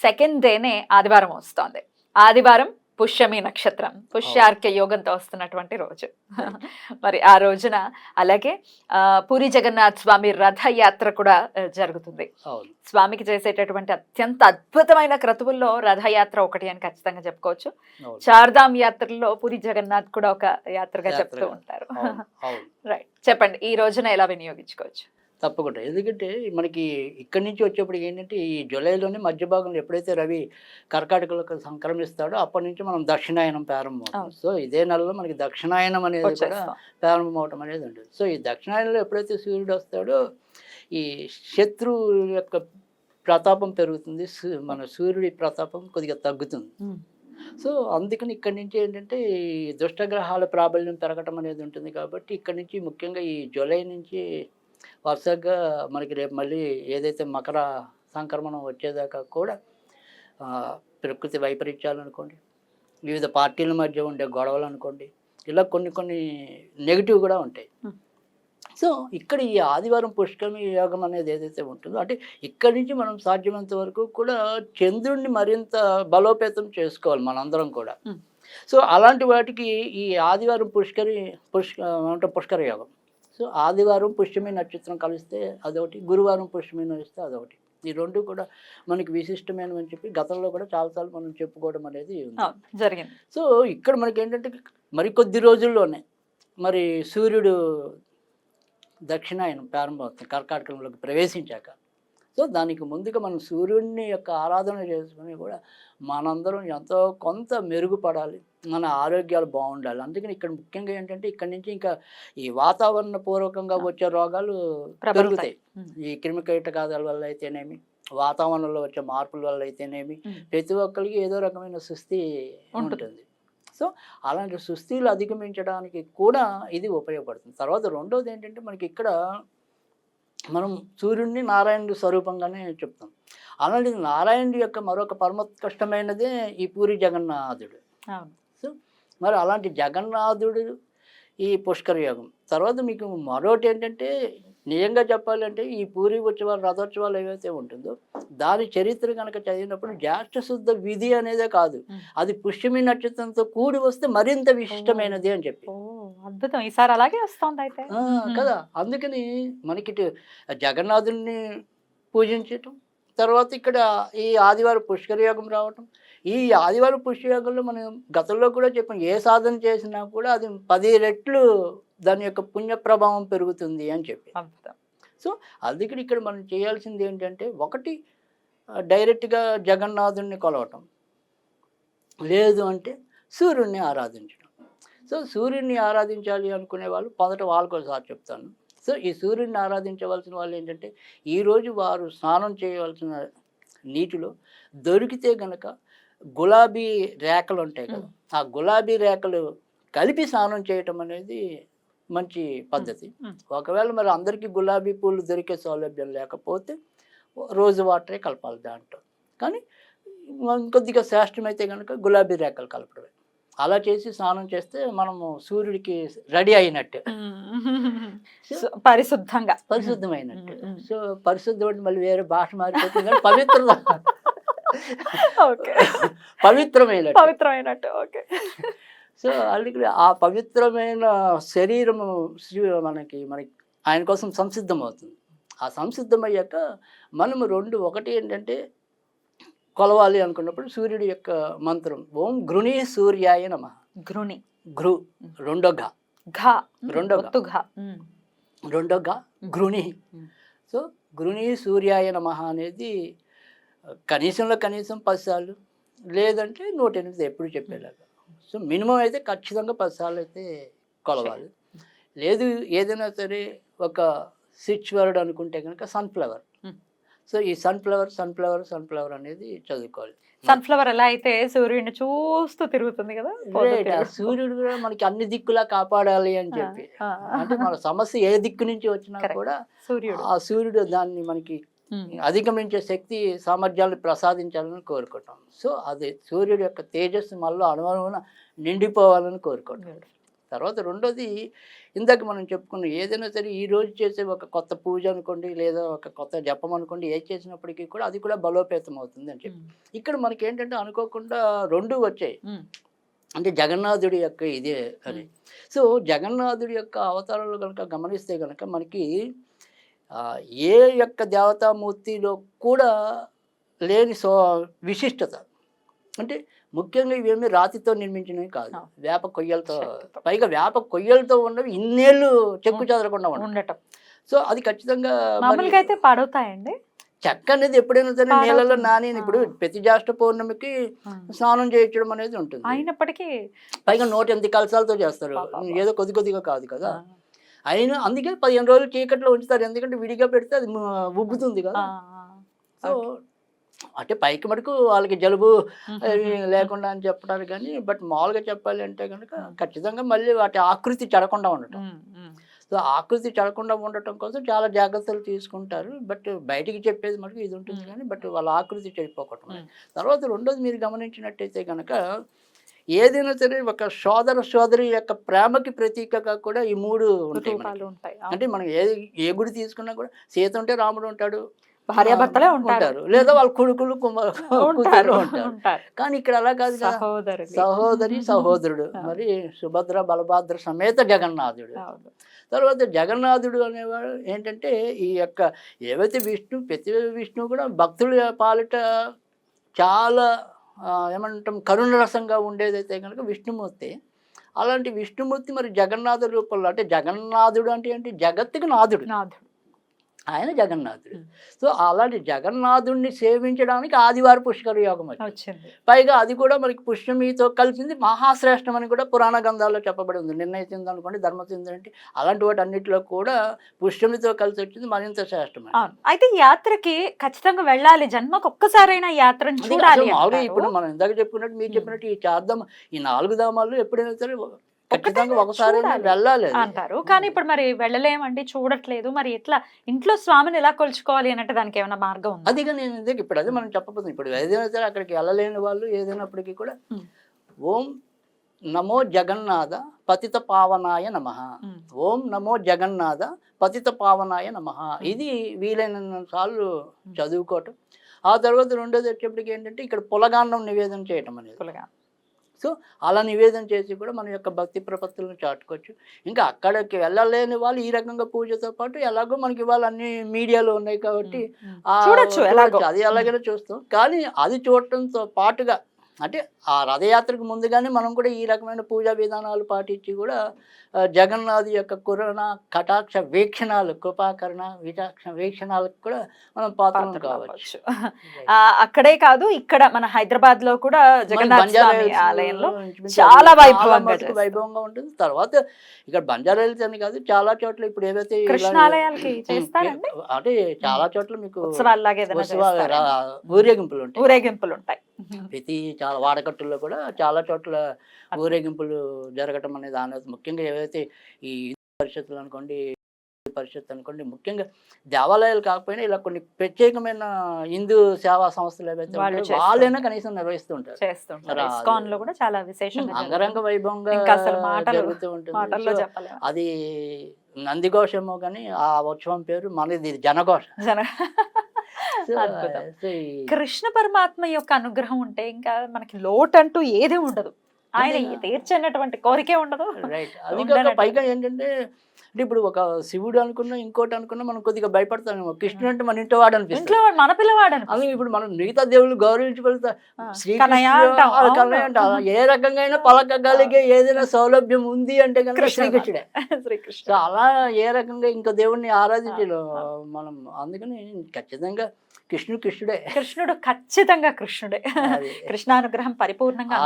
Second డేనే ఆదివారం వస్తోంది. ఆదివారం పుష్యమి నక్షత్రం పుష్యార్క యోగంతో వస్తున్నటువంటి రోజు. మరి ఆ రోజున అలాగే ఆ, పూరి జగన్నాథ్ స్వామి రథయాత్ర కూడా జరుగుతుంది. స్వామికి చేసేటటువంటి అత్యంత అద్భుతమైన క్రతువుల్లో రథయాత్ర ఒకటి అని ఖచ్చితంగా చెప్పుకోవచ్చు. చార్ధామ్ యాత్రలో పూరి జగన్నాథ్ కూడా ఒక యాత్రగా చెప్తూ. ఉంటారు. రైట్ చెప్పండి ఈ రోజున ఎలా వినియోగించుకోవచ్చు? తప్పకుండా. ఎందుకంటే మనకి ఇక్కడి నుంచి వచ్చేప్పటికి ఏంటంటే ఈ జూలైలోనే మధ్య భాగంలో ఎప్పుడైతే రవి కర్కాటకలకు సంక్రమిస్తాడో అప్పటి నుంచి మనం దక్షిణాయనం ప్రారంభం. సో ఇదే నెలలో మనకి దక్షిణాయనం అనేది కూడా ప్రారంభం అవటం అనేది ఉంటుంది. సో ఈ దక్షిణాయనంలో ఎప్పుడైతే సూర్యుడు వస్తాడో ఈ శత్రు యొక్క ప్రతాపం పెరుగుతుంది. సూ- మన సూర్యుడి ప్రతాపం కొద్దిగా తగ్గుతుంది. సో అందుకని ఇక్కడి నుంచి ఏంటంటే ఈ దుష్టగ్రహాల ప్రాబల్యం పెరగటం అనేది ఉంటుంది కాబట్టి ఇక్కడి నుంచి ముఖ్యంగా ఈ జూలై నుంచి వరుసగా మనకి రేపు మళ్ళీ ఏదైతే మకర సంక్రమణం వచ్చేదాకా కూడా ప్రకృతి వైపరీత్యాలు అనుకోండి వివిధ పార్టీల మధ్య ఉండే గొడవలు అనుకోండి ఇలా కొన్ని కొన్ని నెగిటివ్ కూడా ఉంటాయి. సో ఇక్కడ ఈ ఆదివారం పుష్కరమి యోగం అనేది ఏదైతే ఉంటుందో అంటే ఇక్కడి నుంచి మనం సాధ్యమైనంత వరకు కూడా చంద్రుడిని మరింత బలోపేతం చేసుకోవాలి మనందరం కూడా. సో అలాంటి వాటికి ఈ ఆదివారం పుష్కరి పుష్క పుష్కర యోగం సో ఆదివారం పుష్యమి నక్షత్రం కలిస్తే అదొకటి గురువారం పుష్యమి నడిస్తే అదొకటి. ఈ రెండు కూడా మనకి విశిష్టమైనవి చెప్పి గతంలో కూడా చాలాసార్లు మనం చెప్పుకోవడం అనేది జరిగింది. సో ఇక్కడ మనకి ఏంటంటే మరి కొద్ది రోజుల్లోనే మరి సూర్యుడు దక్షిణాయనం ప్రారంభమవుతుంది. కర్కాటకంలోకి ప్రవేశించాక. సో దానికి ముందుగా మనం సూర్యుడిని యొక్క ఆరాధన చేసుకుని కూడా మనందరం ఎంతో కొంత మెరుగుపడాలి మన ఆరోగ్యాలు బాగుండాలి అందుకని ఇక్కడ ముఖ్యంగా ఏంటంటే ఇక్కడ నుంచి ఇంకా ఈ వాతావరణ పూర్వకంగా వచ్చే రోగాలు. పెరుగుతాయి. ఈ క్రిమికీటకాల వల్ల అయితేనేమి వాతావరణంలో వచ్చే మార్పుల వల్ల అయితేనేమి. ప్రతి ఒక్కరికి ఏదో రకమైన సుస్థి ఉంటుంది. ఉంటుంది సో అలాంటి సుస్థిలు అధిగమించడానికి కూడా ఇది ఉపయోగపడుతుంది తర్వాత రెండోది ఏంటంటే మనకి ఇక్కడ మనం సూర్యుడిని నారాయణుడి స్వరూపంగానే చెప్తాం. అలాంటి నారాయణుడి యొక్క మరొక పరమోత్కష్టమైనదే ఈ పూరి జగన్నాథుడు. సో మరి అలాంటి జగన్నాథుడు ఈ పుష్కర యోగం. తర్వాత మీకు మరొకటి ఏంటంటే నిజంగా చెప్పాలంటే ఈ పూరి ఉత్సవాలు రథోత్సవాలు ఏవైతే ఉంటుందో దాని చరిత్ర కనుక చదివినప్పుడు జ్యేష్ఠ శుద్ధ విధి అనేదే కాదు. అది పుష్యమి నక్షత్రంతో కూడి వస్తే మరింత విశిష్టమైనది అని చెప్పి. అద్భుతం. ఈసారి అలాగే వస్తోంది అయితే కదా. అందుకని మనకి ఇటు జగన్నాథుడిని పూజించటం తర్వాత ఇక్కడ ఈ ఆదివారం పుష్కర యోగం రావటం. ఈ ఆదివారం పుష్కరయోగంలో మనం గతంలో కూడా చెప్పాం ఏ సాధన చేసినా కూడా అది పది రెట్లు దాని యొక్క పుణ్య ప్రభావం పెరుగుతుంది అని చెప్పి అద్భుతం. అందుకని ఇక్కడ మనం చేయాల్సింది ఏంటంటే ఒకటి డైరెక్ట్గా జగన్నాథుడిని కొలవటం. లేదు అంటే సూర్యుడిని ఆరాధించడం సో సూర్యుడిని ఆరాధించాలి అనుకునే వాళ్ళు మొదట వాళ్ళకి ఒకసారి చెప్తాను. సో ఈ సూర్యుడిని ఆరాధించవలసిన వాళ్ళు ఏంటంటే ఈరోజు వారు స్నానం చేయవలసిన నీటిలో దొరికితే గనక గులాబీ రేఖలు ఉంటాయి కదా ఆ గులాబీ రేఖలు కలిపి స్నానం చేయటం అనేది మంచి పద్ధతి. ఒకవేళ మరి అందరికీ గులాబీ పూలు దొరికే సౌలభ్యం లేకపోతే రోజు వాటరే కలపాలి దాంట్లో. కానీ ఇంకొద్దిగా శ్రేష్టమైతే కనుక గులాబీ రేఖలు కలపడమే. అలా చేసి స్నానం చేస్తే మనము సూర్యుడికి రెడీ అయినట్టు. పరిశుద్ధంగా. పరిశుద్ధమైనట్టు. సో పరిశుద్ధం అంటే మళ్ళీ వేరే భాష మారిపోతుంది కానీ పవిత్ర ఓకే. పవిత్రమైనట్టు. పవిత్రమైనట్టు ఓకే. సో అందుకని ఆ పవిత్రమైన శరీరము శ్రీ- మనకి మనకి ఆయన కోసం సంసిద్ధం అవుతుంది ఆ సంసిద్ధమయ్యాక మనము రెండు ఒకటి ఏంటంటే కొలవాలి అనుకున్నప్పుడు సూర్యుడి యొక్క మంత్రం ఓం గృణి సూర్యాయ నమ. గృణి. గృ రెండో ఘ ఘా రెండో ఘ. రెండో ఘ గృణి. సో గృణి సూర్యాయ నమ అనేది కనీసంలో కనీసం పది సార్లు లేదంటే నూట ఎనిమిది ఎప్పుడు చెప్పేలాగా. సో మినిమం అయితే ఖచ్చితంగా పది సార్లు అయితే కొలవాలి. లేదు ఏదైనా సరే ఒక స్విచ్ వర్డ్ అనుకుంటే కనుక సన్ఫ్లవర్. సో ఈ సన్ఫ్లవర్ సన్ఫ్లవర్ సన్ఫ్లవర్ అనేది చదువుకోవాలి. సన్ఫ్లవర్ ఎలా అయితే సూర్యుడిని చూస్తూ తిరుగుతుంది కదా. సూర్యుడు కూడా మనకి అన్ని దిక్కులా కాపాడాలి అని చెప్పి. అంటే మన సమస్య ఏ దిక్కు నుంచి వచ్చినా. కూడా సూర్యుడు. ఆ సూర్యుడు దాన్ని మనకి. అధిగమించే శక్తి సామర్థ్యాలను ప్రసాదించాలని కోరుకుంటాం. సో అది సూర్యుడు యొక్క తేజస్సు మళ్ళీ అనుభవం నిండిపోవాలని కోరుకుంటాం. తర్వాత రెండోది ఇందాక మనం చెప్పుకున్న ఏదైనా సరే ఈ రోజు చేసే ఒక కొత్త పూజ అనుకోండి లేదా ఒక కొత్త జపం అనుకోండి ఏది చేసినప్పటికీ కూడా అది కూడా బలోపేతం అవుతుంది అని చెప్పి. ఇక్కడ మనకి ఏంటంటే అనుకోకుండా రెండు వచ్చాయి. అంటే జగన్నాథుడి యొక్క ఇదే అని సో జగన్నాథుడి యొక్క అవతారాలు కనుక గమనిస్తే కనుక మనకి ఏ యొక్క దేవతామూర్తిలో కూడా లేని సో విశిష్టత. అంటే ముఖ్యంగా ఇవేమి రాతితో నిర్మించినవి కాదు. వేప కొయ్యలతో. పైగా వేప కొయ్యలతో ఉన్నవి ఇన్నేళ్ళు చెక్కు చెదరకుండా ఉండటం. సో అది ఖచ్చితంగా మామూలుగా అయితే పాడవుతాయండి? చెక్క అనేది ఎప్పుడైనా సరే. నీళ్ళలో నాని ఇప్పుడు. ప్రతి జ్యేష్ఠ పౌర్ణమికి స్నానం చేయించడం అనేది ఉంటుంది. అయినప్పటికీ పైగా నూట ఎనిమిది కలసాలతో చేస్తారు. ఏదో కొద్ది కొద్దిగా కాదు కదా. అయినా అందుకే పదిహేను రోజులు చీకట్లో ఉంచుతారు. ఎందుకంటే విడిగా పెడితే అది ఉబ్బుతుంది ఆ, కదా. సో అంటే పైకి మటుకు వాళ్ళకి జలుబు లేకుండా అని చెప్పడానికి కానీ బట్ మామూలుగా చెప్పాలి అంటే కనుక. ఖచ్చితంగా మళ్ళీ వాటి ఆకృతి చెడకుండా ఉండటం. సో ఆకృతి చెడకుండా ఉండటం కోసం చాలా జాగ్రత్తలు తీసుకుంటారు బట్ బయటికి చెప్పేది మటుకు ఇది ఉంటుంది. కానీ బట్ వాళ్ళ ఆకృతి చెడిపోకూడదు ఉమ్. తర్వాత రెండోది మీరు గమనించినట్టయితే కనుక ఏదైనా సరే ఒక సోదర సోదరి యొక్క ప్రేమకి ప్రతీకగా కూడా ఈ మూడు ఉంటాయి. అంటే మనం ఏ ఏ గుడి తీసుకున్నా కూడా సీత ఉంటే రాముడు ఉంటాడు భార్యాభర్తలే ఉంటారు. లేదా వాళ్ళ కొడుకులు కుమారు ఉంటారు కానీ ఇక్కడ అలా కాదు సహోదరు సహోదరి సహోదరుడు. మరి సుభద్ర బలభద్ర సమేత జగన్నాథుడు. తర్వాత జగన్నాథుడు అనేవాడు ఏంటంటే ఈ యొక్క ఏవైతే విష్ణు ప్రతి విష్ణు కూడా భక్తుల పాలిట చాలా ఏమంటాం కరుణ రసంగా ఉండేదైతే కనుక విష్ణుమూర్తి. అలాంటి విష్ణుమూర్తి మరి జగన్నాథ రూపంలో అంటే జగన్నాథుడు అంటే ఏంటి? జగత్తుకి నాథుడు. నాథుడు. ఆయన జగన్నాథుడు. సో అలాంటి జగన్నాథుడిని సేవించడానికి ఆదివార పుష్కర యోగం వచ్చింది పైగా అది కూడా మనకి పుష్యమితో కలిసింది మహాశ్రేష్టం అని కూడా పురాణ గ్రంథాల్లో చెప్పబడి ఉంది నిర్ణయ సింధు అనుకోండి ధర్మసింధు అంటే అలాంటి వాటి అన్నింటిలో కూడా పుష్యమితో కలిసి వచ్చింది మరింత శ్రేష్టం అయితే యాత్రకి ఖచ్చితంగా వెళ్ళాలి జన్మకు ఒక్కసారైనా అంటారు. ఇప్పుడు మనం ఇందాక చెప్పుకున్నట్టు మీరు. చెప్పినట్టు ఈ చార్ధామ ఈ నాలుగు ధామాలు ఎప్పుడైనా సరే ఖచ్చితంగా ఒకసారి. వెళ్ళాలి. అంటారు. కానీ ఇప్పుడు మరి వెళ్ళలేమండి చూడట్లేదు. మరి ఎట్లా? ఇంట్లో స్వామిని ఎలా కొలుచుకోవాలి అంటే దానికి ఏమైనా మార్గం ఉందా? అదిగా నేను ఇందాక ఇప్పుడు అదే మనం చెప్పబోతుంది ఇప్పుడు ఏదైనా సరే అక్కడికి వెళ్ళలేని వాళ్ళు ఏదైనప్పటికీ కూడా. ఓం నమో జగన్నాథ పతిత పావనాయ నమ. ఓం నమో జగన్నాథ పతిత పావనాయ నమ. ఇది వీలైన సార్లు చదువుకోవటం. ఆ తర్వాత రెండోది వచ్చేప్పటికి ఏంటంటే ఇక్కడ పులగాన్నం నివేదన చేయటం అనేది. పులగా. సో అలా నివేదన చేసి కూడా మన యొక్క భక్తి ప్రపత్తులను చాటుకోవచ్చు. ఇంకా అక్కడికి వెళ్ళలేని వాళ్ళు ఈ రకంగా పూజతో పాటు ఎలాగో మనకి ఇవాళ అన్ని మీడియాలో ఉన్నాయి కాబట్టి అది ఎలాగైనా చూస్తాం. కానీ అది చూడటంతో పాటుగా అంటే ఆ రథయాత్రకు ముందుగానే మనం కూడా ఈ రకమైన పూజా విధానాలు పాటించి కూడా జగన్నాథ్ యొక్క కురణ కటాక్ష వీక్షణాలు కృపాకరణ విచాక్ష వీక్షణాలకు కూడా మనం పాత్రలు పాత్రలు కావచ్చు. అక్కడే కాదు ఇక్కడ మన హైదరాబాద్లో కూడా జగన్నాథ ఆలయంలో చాలా చాలా వైభవంగా ఉంటుంది. తర్వాత ఇక్కడ బంజారా హిల్స్ అని కాదు చాలా చోట్ల ఇప్పుడు ఏవైతే చేస్తారండి? అంటే చాలా చోట్ల మీకు ఊరేగింపులు ఉంటాయి. ఊరేగింపులు ఉంటాయి. ప్రతి చాలా వాడకట్టుల్లో కూడా చాలా చోట్ల ఊరేగింపులు జరగటం అనేది అనేది ముఖ్యంగా ఏవైతే ఈ హిందూ పరిషత్తులు అనుకోండి పరిషత్ అనుకోండి ముఖ్యంగా దేవాలయాలు కాకపోయినా ఇలా కొన్ని ప్రత్యేకమైన హిందూ సేవా సంస్థలు ఏవైతే వాళ్ళైనా ఉంటారు. కనీసం నిర్వహిస్తుంటారు చేస్తుంటారు. రా- ఇస్కాన్లో కూడా చాలా విశేషంగా అంగరంగ వైభవంగా జరుగుతూ ఉంటుంది. అది నందిఘోషమో కానీ ఆ ఉత్సవం పేరు మనది జనఘోష. కృష్ణ పరమాత్మ యొక్క అనుగ్రహం ఉంటే ఇంకా మనకి లోటు అంటూ ఏది ఉండదు. ఆయన అంతేనా? తీర్చినటువంటి కోరికే ఉండదు రైట్ అది. పైగా ఏంటంటే అంటే ఇప్పుడు ఒక శివుడు అనుకున్నా ఇంకోటి అనుకున్నా మనం కొద్దిగా భయపడతాం కృష్ణుడు అంటే మన ఇంటి వాడు ఇంట్లో అనిపిస్తుంది వాడు మన పిల్లవాడు. అది ఇప్పుడు మనం మిగతా దేవుళ్ళు గౌరవించి కన్నయ్య అంటాం. ఏ రకంగా అయినా పలకగలిగే ఏదైనా సౌలభ్యం ఉంది అంటే కనుక కృష్ణ. శ్రీకృష్ణుడే శ్రీకృష్ణ అలా ఏ రకంగా ఇంకో దేవుణ్ణి ఆరాధించలో మనం అందుకని ఖచ్చితంగా కృష్ణుడు కృష్ణుడే కృష్ణుడు ఖచ్చితంగా కృష్ణుడే. కృష్ణానుగ్రహం పరిపూర్ణంగా.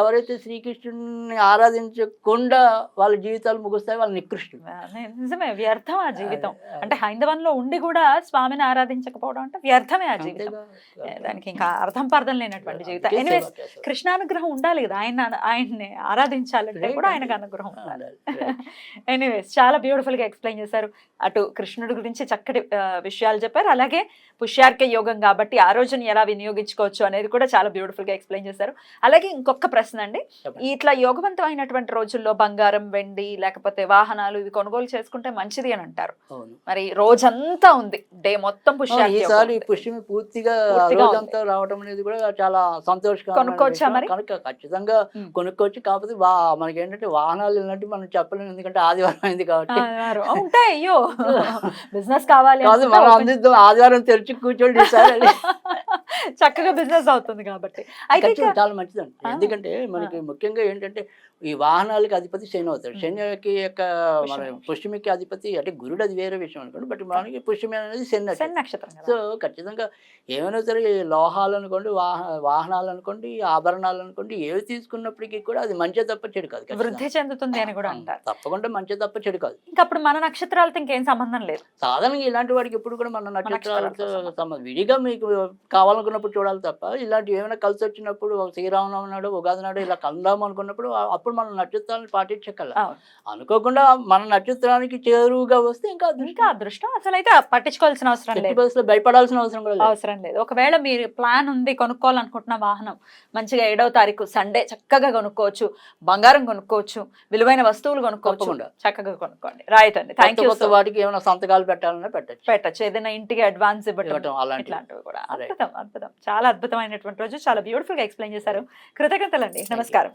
ఎవరైతే శ్రీకృష్ణుని ఆరాధించకుండా వాళ్ళ జీవితాలు ముగుస్తాయి వాళ్ళ నికృష్టులు. నే- నిజమే వ్యర్థం ఆ జీవితం. అంటే హైందవంలో ఉండి కూడా స్వామిని ఆరాధించకపోవడం అంటే వ్యర్థమే ఆ జీవితం. దానికి ఇంకా అర్థం పర్థం లేనటువంటి జీవితం. ఎనీవేస్ కృష్ణానుగ్రహం ఉండాలి కదా ఆయన ఆయన్ని ఆరాధించాలంటే కూడా ఆయనకు. అనుగ్రహం ఉండాలి. ఎనీవేస్ చాలా బ్యూటిఫుల్గా ఎక్స్ప్లెయిన్ చేశారు. అటు కృష్ణుడి గురించి చక్కటి విషయాలు చెప్పారు. అలాగే పుష్యార్క యోగం కాబట్టి ఆ రోజుని ఎలా వినియోగించుకోవచ్చు అనేది కూడా చాలా బ్యూటిఫుల్గా ఎక్స్ప్లెయిన్ చేశారు. అలాగే ఇంకొక ప్రశ్న అండి. ఇట్లా యోగవంతమైనటువంటి రోజుల్లో బంగారం వెండి లేకపోతే వాహనాలు ఇవి కొనుగోలు చేసుకుంటే మంచిది అని అంటారు. మరి రోజంతా ఉంది. డే మొత్తం యోగం ఈసారి పూర్తిగా రోజంతా రావడం అనేది కూడా చాలా సంతోషకరం కొనుక్కోవచ్చా మరి? కనుక ఖచ్చితంగా. కొనుక్కోవచ్చు. కాకపోతే వా మనకి ఏంటంటే వాహనాలు వెళ్ళినట్టు మనం చెప్పలేము. ఎందుకంటే ఆదివారం అయింది కాబట్టి. ఉంటాయి. అయ్యో. బిజినెస్ కావాలి మనం ఆదివారం తెరిచి కూర్చోండి. చక్కగా బిజినెస్ అవుతుంది కాబట్టి అయితే చాలా మంచిదండి. ఎందుకంటే మనకి ముఖ్యంగా ఏంటంటే ఈ వాహనాలకి అధిపతి శని అవుతాడు. శనికి యొక్క మన పుష్యమి. పుష్యమికి అధిపతి అంటే గురుడు అది వేరే విషయం అనుకోండి బట్ మనకి పుష్యమి అనేది శని నక్షత్రం. సో ఖచ్చితంగా ఏమైనా సరే లోహాలు అనుకోండి వాహ వాహనాలు అనుకోండి ఆభరణాలు అనుకోండి ఏవి తీసుకున్నప్పటికీ కూడా అది మంచి తప్ప చెడు కాదు. వృద్ధి చెందుతుంది అని కూడా అంటారు తప్పకుండా మంచి తప్ప చెడు కాదు ఇంకా అప్పుడు మన నక్షత్రాలతో ఇంకేం సంబంధం లేదు సాధారణంగా ఇలాంటి వాడికి ఎప్పుడు కూడా మన నక్షత్రాలతో సంబంధం విడిగా మీకు కావాలనుకున్నప్పుడు చూడాలి తప్ప ఇలాంటి ఏమైనా కలిసి వచ్చినప్పుడు ఒక శ్రీరామనవమి నాడు ఉగాది నాడు ఇలా కలుద్దాం అనుకున్నప్పుడు అప్పుడు మన నక్షత్రాలను పాటించగల. అనుకోకుండా మన నక్షత్రానికి చేరువుగా వస్తే ఇంకా ఇంకా అదృష్టం అసలు అయితే పట్టించుకోవాల్సిన అవసరం లేదు. భయపడాల్సిన అవసరం కూడా లేదు. అవసరం లేదు. ఒకవేళ మీరు ప్లాన్ ఉంది కొనుక్కోవాలనుకుంటున్న వాహనం మంచిగా ఏడవ తారీఖు సండే చక్కగా కొనుక్కోవచ్చు బంగారం కొనుక్కోవచ్చు విలువైన వస్తువులు కొనుక్కోవచ్చు. చక్కగా కొనుక్కోండి. రైట్ అండి. థ్యాంక్ యూ వాటికి ఏమైనా సంతకాలు పెట్టాలన్నా పెట్టచ్చు. పెట్టచ్చు. ఏదైనా ఇంటికి అడ్వాన్స్ ఇవ్వటం అలాంటివి. ఇట్లాంటివి కూడా. Right. అద్భుతం. అద్భుతం చాలా అద్భుతమైనటువంటి రోజు. చాలా బ్యూటిఫుల్గా ఎక్స్ప్లెయిన్ చేశారు. కృతజ్ఞతలండి. నమస్కారం.